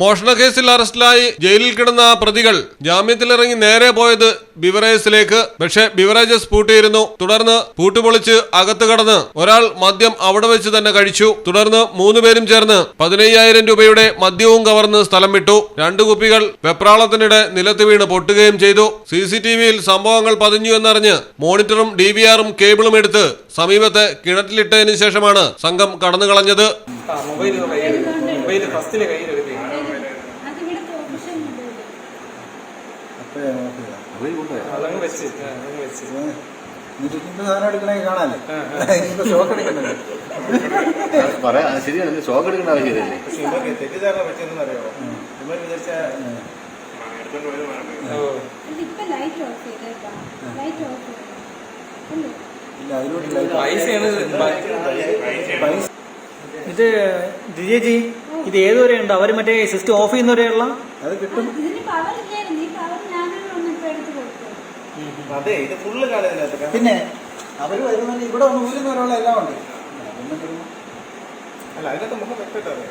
മോഷണ കേസിൽ അറസ്റ്റിലായി ജയിലിൽ കിടന്ന പ്രതികൾ ജാമ്യത്തിലിറങ്ങി നേരെ പോയത് ബിവറേജസിലേക്ക് പക്ഷേ ബിവറേജസ് പൂട്ടിയിരുന്നു. തുടർന്ന് പൂട്ടുപൊളിച്ച് അകത്ത് കടന്ന് ഒരാൾ മദ്യം അവിടെ വെച്ച് തന്നെ കഴിച്ചു. തുടർന്ന് മൂന്നുപേരും ചേർന്ന് പതിനയ്യായിരം രൂപയുടെ മദ്യവും കവർന്ന് സ്ഥലം വിട്ടു. രണ്ടു കുപ്പികൾ വെപ്രാളത്തിനിടെ നിലത്ത് വീണ് പൊട്ടുകയും ചെയ്തു. സി സി ടി സംഭവങ്ങൾ പതിഞ്ഞു എന്നറിഞ്ഞ് മോണിറ്ററും ഡി കേബിളും എടുത്ത് സമീപത്തെ കിണറ്റിലിട്ടതിനു ശേഷമാണ് സംഘം കടന്നു കളഞ്ഞത്. ശരിയാണ് ഷോക്ക് എടുക്കേണ്ട ആവശ്യമില്ലല്ലേ പക്ഷെ ഇവർക്ക് തെറ്റിദ്ധാരണ പറ്റിയെന്ന് അറിയാമോ ഇവർ വിചാരിച്ച ലൈറ്റ് ഓഫ് ചെയ്തേക്കാം. ലൈറ്റ് ഓഫ് ചെയ്തേക്കാം. ഇത് ദിജേജി ഇത് ഏതുവരെ ഉണ്ട്? അവർ മറ്റേ സിസ്റ്റം ഓഫ് ചെയ്യുന്നവരെയുള്ള അത് കിട്ടും. അതെ ഇത് ഫുള്ള് പിന്നെ അവർ വരുന്ന ഇവിടെ വന്ന് ഊരുന്നവരുള്ള എല്ലാം ഉണ്ട്. അല്ല അതിനകത്ത് നമുക്ക് വ്യക്തമായിട്ട്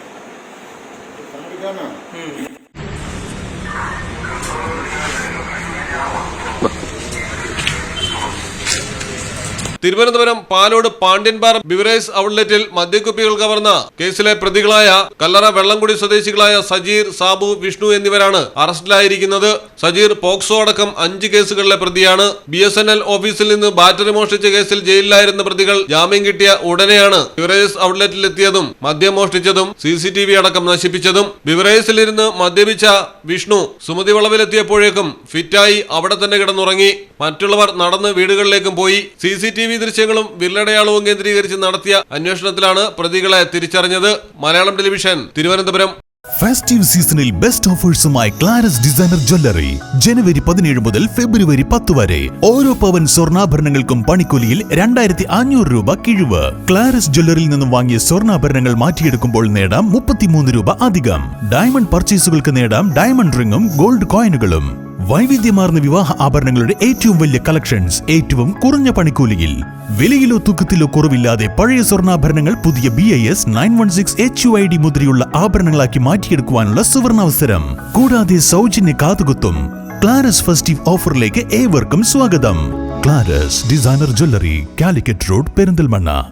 തിരുവനന്തപുരം പാലോട് പാണ്ഡ്യൻപാറ ബിവറേജ് ഔട്ട്ലെറ്റിൽ മദ്യക്കുപ്പികൾ കവർന്ന കേസിലെ പ്രതികളായ കല്ലറ വെള്ളംകുടി സ്വദേശികളായ സജീർ സാബു വിഷ്ണു എന്നിവരാണ് അറസ്റ്റിലായിരിക്കുന്നത്. സജീർ പോക്സോ അടക്കം അഞ്ച് കേസുകളിലെ പ്രതിയാണ്. ബി എസ് എൻ എൽ ഓഫീസിൽ നിന്ന് ബാറ്ററി മോഷ്ടിച്ച കേസിൽ ജയിലിലായിരുന്ന പ്രതികൾ ജാമ്യം കിട്ടിയ ഉടനെയാണ് ഔട്ട്‌ലെറ്റിൽ എത്തിയതും മദ്യം മോഷ്ടിച്ചതും സി സി ടി വി അടക്കം നശിപ്പിച്ചതും. ബിവറേജിലിരുന്ന് മദ്യപിച്ച വിഷ്ണു സുമതി വളവിലെത്തിയപ്പോഴേക്കും ഫിറ്റായി അവിടെ തന്നെ കിടന്നുറങ്ങി. മറ്റുള്ളവർ നടന്ന് വീടുകളിലേക്കും പോയി. സി സി ടി വി ദൃശ്യങ്ങളും വില്ലടയാളവും കേന്ദ്രീകരിച്ച് നടത്തിയ അന്വേഷണത്തിലാണ് പ്രതികളെ തിരിച്ചറിഞ്ഞത്. മലയാളം ടെലിവിഷൻ തിരുവനന്തപുരം. ഫെസ്റ്റീവ് സീസണിൽ ബെസ്റ്റ് ഓഫേഴ്സുമായി ക്ലാരസ് ഡിസൈനർ ജ്വല്ലറി ജനുവരി പതിനേഴ് മുതൽ ഫെബ്രുവരി പത്ത് വരെ. ഓരോ പവൻ സ്വർണാഭരണങ്ങൾക്കും പണിക്കൂലിയിൽ രണ്ടായിരത്തി അഞ്ഞൂറ് രൂപ കിഴിവ്. ക്ലാരസ് ജ്വല്ലറിയിൽ നിന്നും വാങ്ങിയ സ്വർണാഭരണങ്ങൾ മാറ്റിയെടുക്കുമ്പോൾ നേടാം മുപ്പത്തിമൂന്ന് രൂപ അധികം. ഡയമണ്ട് പർച്ചേസുകൾക്ക് നേടാം ഡയമണ്ട് റിങ്ങും ഗോൾഡ് കോയിനുകളും വൈവിധ്യമാർന്ന വിവാഹ ആഭരണങ്ങളുടെ ഏറ്റവും വലിയ കളക്ഷൻസ് ഏറ്റവും കുറഞ്ഞ പണിക്കൂലിയിൽ വിലയിലോ തൂക്കത്തിലോ കുറവില്ലാതെ പഴയ സ്വർണാഭരണങ്ങൾ പുതിയ B I S nine one six H U I D മുദ്രയുള്ള ആഭരണങ്ങളാക്കി മാറ്റിയെടുക്കുവാനുള്ള സുവർണാവസരം. കൂടാതെ സൗജന്യ കാതുകുത്തും ക്ലാരസ് ഫെസ്റ്റീവ് ഓഫറിലേക്ക് ഏവർക്കും സ്വാഗതം. Claras designer jewellery Calicut road Perinthalmanna.